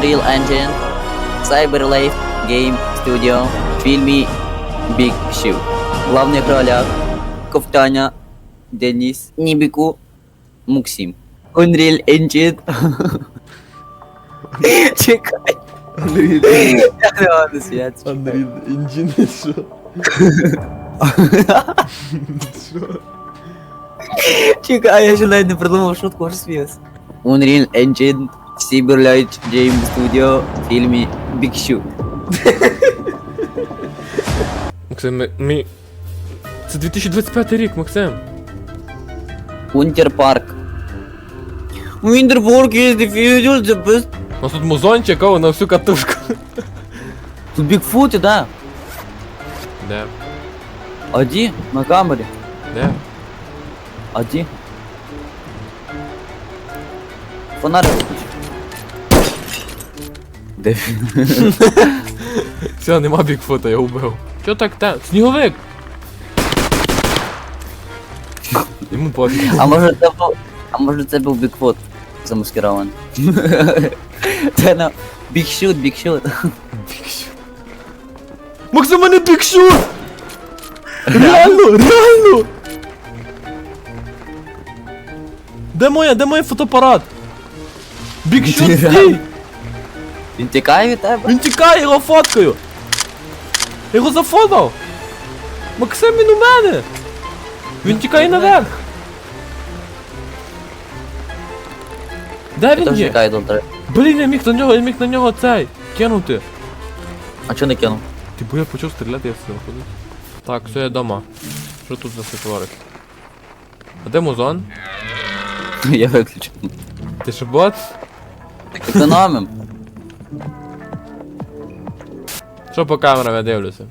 Unreal Engine, Cyberlife Game Studio в фільмі Big Shoe. В главних ролях Ковтаня, Деніс, Нібіку, Муксим. Unreal Engine. Чекай. Я не можу сміятися. Андрій, інжін, що? Що? Чекай, я ще навіть не придумав шутку, аж сміявся. Unreal Engine, Cyberlight Game Studio в фільмі Big Shoe. Максим, ми, ми... Це 2025 рік, Максим. Winter Park. Winter Park is the future, the best. У нас тут музончик, а на всю катушку. Тут Бігфут, да? Де? Аді, на камері. Де? Аді. Фонарик. Де він? Все, нема бікфута, я убив. Чо так те? Сніговик! Йому пофіг. А може це був. А може це був Бігфут замаскирований. Це на Бігшут. Бікшут. Максим, у мене бікшут! Реально, реально! Де моя, де моє фотоапарат? Бікшут стій! Він тікає від тебе? Він тікає, його фоткаю! Я його зафотав! Максим, він у мене! Він тікає наверх! Де Я він теж є? тікаю до тебе. Блін, я міг на нього, я міг на нього цей кинути. А чого не кинув? Ти бо я почав стріляти, я все ходив. Так, все, я дома. Що тут за ситуарик? А де музон? Я виключив. Ти що бот? Економим. Що по камерам я дивлюся?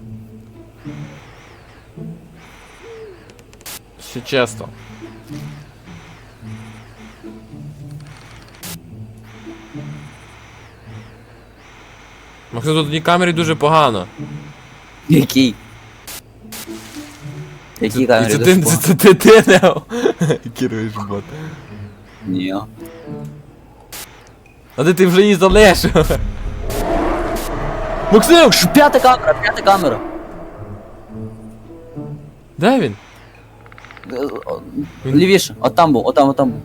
Все чесно. Максим, тут одній камері дуже погано. Який? Який камері це, ти, це, це ти Нео. Керуєш бот. Ні. А де ти вже її залишив? Максим! Ш, П'ята камера, п'ята камера. Де він? Е, о, Лівіше, от там був, от там, от там був.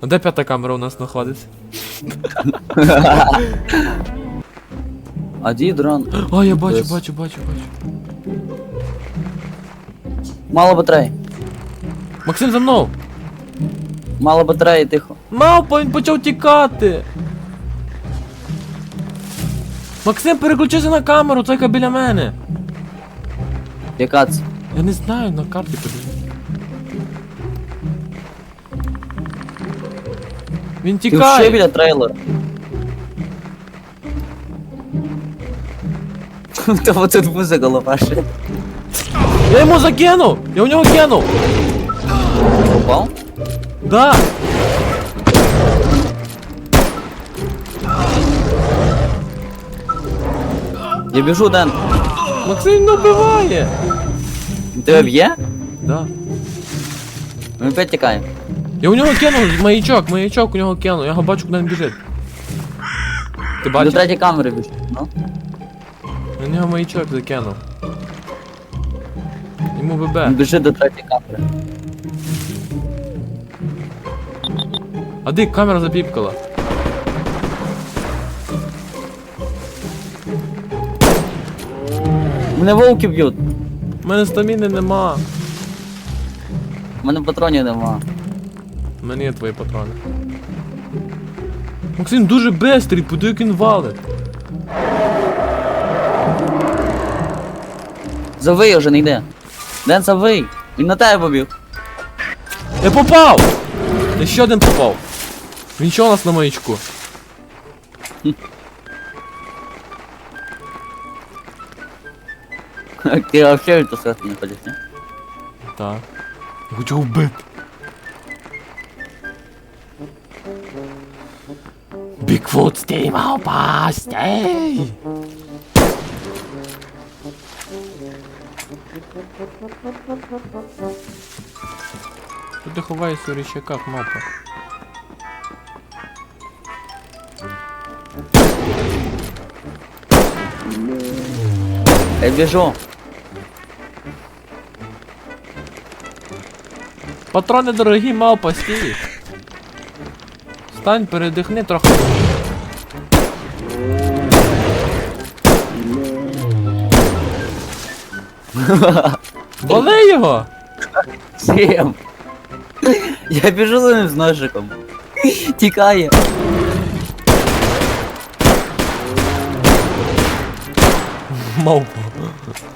А де п'ята камера у нас знаходиться? А дрон. А, я бачу, Десь. бачу, бачу, бачу. Мало батареї. Максим за мною! Мало батареї, тихо. Мавпа, він почав тікати! Максим, переключися на камеру, це біля мене. Яка це? Я не знаю, на карті подивись. Він Ти ще тікає. біля трейлера. Та тут музика лопаше. Я йому закинув! Я у нього кинув! Попав? Да! Я біжу, Ден. Максим не вбиває! Тебе б'є? Да. Ми опять тікаємо. Я у нього кинув маячок, маячок у нього кинув, я його бачу, куди він біжить. Ти До бачиш? третьої камери біжу. Ну. У нього маячок закинув. Йому Він ББ. Біжи до третьої камери. А де камера запіпкала? Мене вовки б'ють. У мене стаміни нема. У мене патронів нема. У мене є твої патрони. Максим дуже бистрий, подивись, як він валить. Завий вже не йде. Ден завий. Він на тебе побіг. Я попав! Я ще один попав. Він що у нас на маячку? Ты а вообще в эту сразу не ходиш, не? Так. Я хочу вбити. Бікфут стіма Что ты ховаєш у річаках, мапа? Я бежу. Патрони дорогі, мавпа, стій. Стань, передихни трохи. Вали його! Чим? Я біжу за ним з ножиком. Тікає. Мавпа.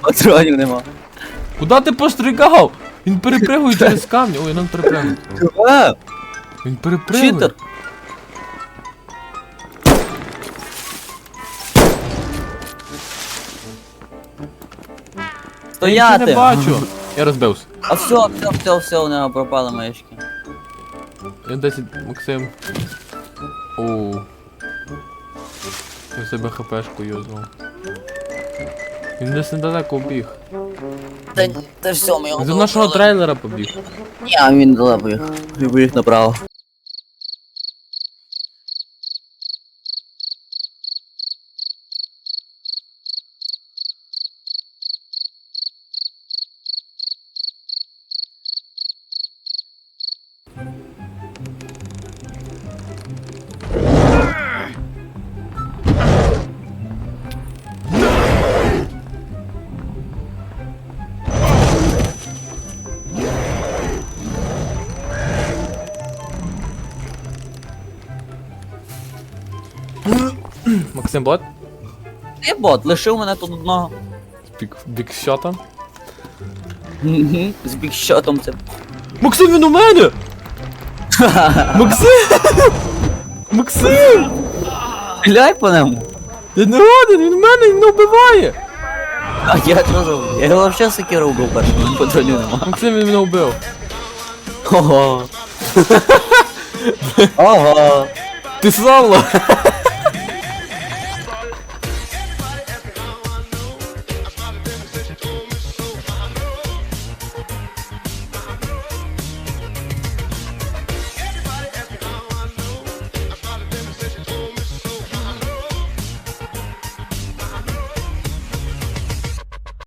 Патронів нема. Куда ти постригав? Він перепригує через камні. Ой, нам перепригує. Він перепригує. читер. Я нічого не Стояти! бачу. Я розбився. А все, все, все, все, у нього пропали маячки. Я 10, Максим. Оу. Я в себе хпшку юзнув. Він десь недалеко біг. Та, та все, ми його Він до нашого долбили. трейлера побіг. Ні, а він далеко поїхав. Він поїхав направо. Максим бот? Ти бот, лишив мене тут одного. З бік, бікшотом. Мгм, З бікшотом це. Максим, він у мене! Максим! Максим! Стріляй по ньому. Я не годен, він у мене, він мене вбиває! А я що зробив? Я його взагалі секіру вбив першим, патронів нема. Максим, він мене вбив. Ого. Ого. Ти соло!